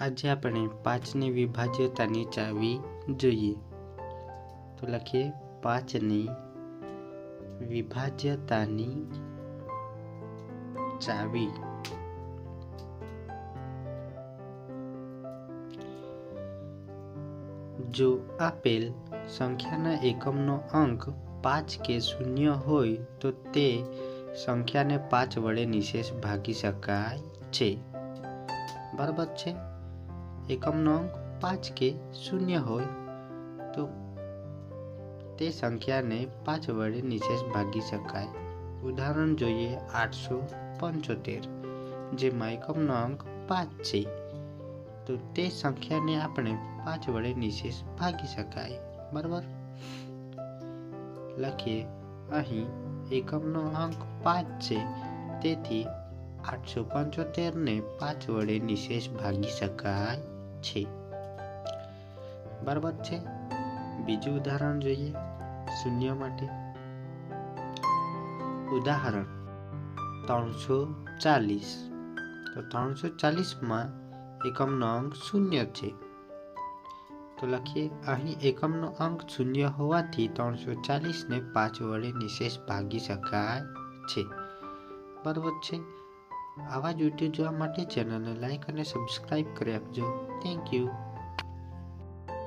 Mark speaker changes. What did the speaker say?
Speaker 1: આજે આપણે પાંચની વિભાજ્યતાની ચાવી જોઈએ. તો લખીએ, પાંચની વિભાજ્યતાની ચાવી. જો આપેલ સંખ્યાના એકમનો અંક પાંચ કે શૂન્ય હોય તો તે સંખ્યાને પાંચ વડે નિશેષ ભાગી શકાય છે. બરાબર છે? એકમનો અંક પાંચ કે શૂન્ય હોય, તો તે સંખ્યાને પાંચ વડે નિશેષ ભાગી શકાય. ઉદાહરણ જોઈએ આઠસો પંચોતેર, જેમાં એકમનો અંક પાંચ છે. તો તે સંખ્યાને આપણે પાંચ વડે નિશેષ ભાગી શકાય, બરાબર? લખીએ, અહીં એકમનો અંક પાંચ છે, તેથી આઠસો પંચોતેરને પાંચ વડે નિશેષ ભાગી શકાય. છે. બરાબર છે? બીજું ઉદાહરણ જોઈએ શૂન્ય માટે. ઉદાહરણ ત્રણસો ચાલીસ. તો ત્રણસો ચાલીસમાં એકમનો અંક શૂન્ય છે. તો લખીએ, અહીં એકમનો અંક શૂન્ય હોવાથી ત્રણસો ચાલીસને પાંચ વડે નિશેષ ભાગી શકાય છે. બરાબર છે? આવા જ વીડિયો જોવા માટે ચેનલને લાઇક અને સબસ્ક્રાઈબ કરી આપજો. Thank you